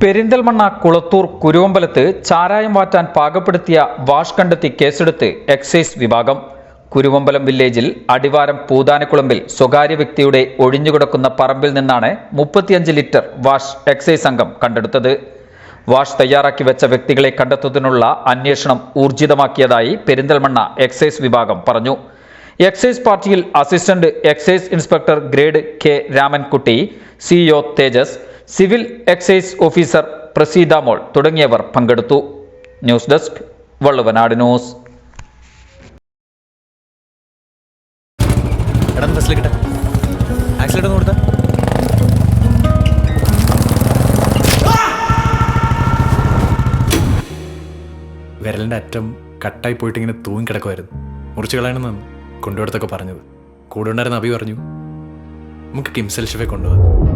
പെരിന്തൽമണ്ണ കുളത്തൂർ കുരുവമ്പലത്ത് ചാരായം വാറ്റാൻ പാകപ്പെടുത്തിയ വാഷ് കണ്ടെത്തി കേസെടുത്ത് എക്സൈസ് വിഭാഗം. കുരുവമ്പലം വില്ലേജിൽ അടിവാരം പൂതാനക്കുളമ്പിൽ സ്വകാര്യ വ്യക്തിയുടെ ഒഴിഞ്ഞുകിടക്കുന്ന പറമ്പിൽ നിന്നാണ് മുപ്പത്തിയഞ്ച് ലിറ്റർ വാഷ് എക്സൈസ് സംഘം കണ്ടെടുത്തത്. വാഷ് തയ്യാറാക്കി വെച്ച വ്യക്തികളെ കണ്ടെത്തുന്നതിനുള്ള അന്വേഷണം ഊർജിതമാക്കിയതായി പെരിന്തൽമണ്ണ എക്സൈസ് വിഭാഗം പറഞ്ഞു. എക്സൈസ് പാർട്ടിയിൽ assistant excise inspector grade K Ramankutty CEO Tejas civil excise officer Praseetha Mol തുടങ്ങിയവർ പങ്കെടുത്തു. News desk Valluvanad news. വിരലിന്റെ അറ്റം കട്ടായി പോയിട്ട് ഇങ്ങനെ തൂങ്ങി കിടക്കുമായിരുന്നു മുറിച്ച് കളയണമെന്നാണ് കൊണ്ടുപോയിടത്തൊക്കെ പറഞ്ഞത്. കൂടെ ഉണ്ടായിരുന്ന അഭി പറഞ്ഞു നമുക്ക് കിംസൽ കൊണ്ടുപോകാം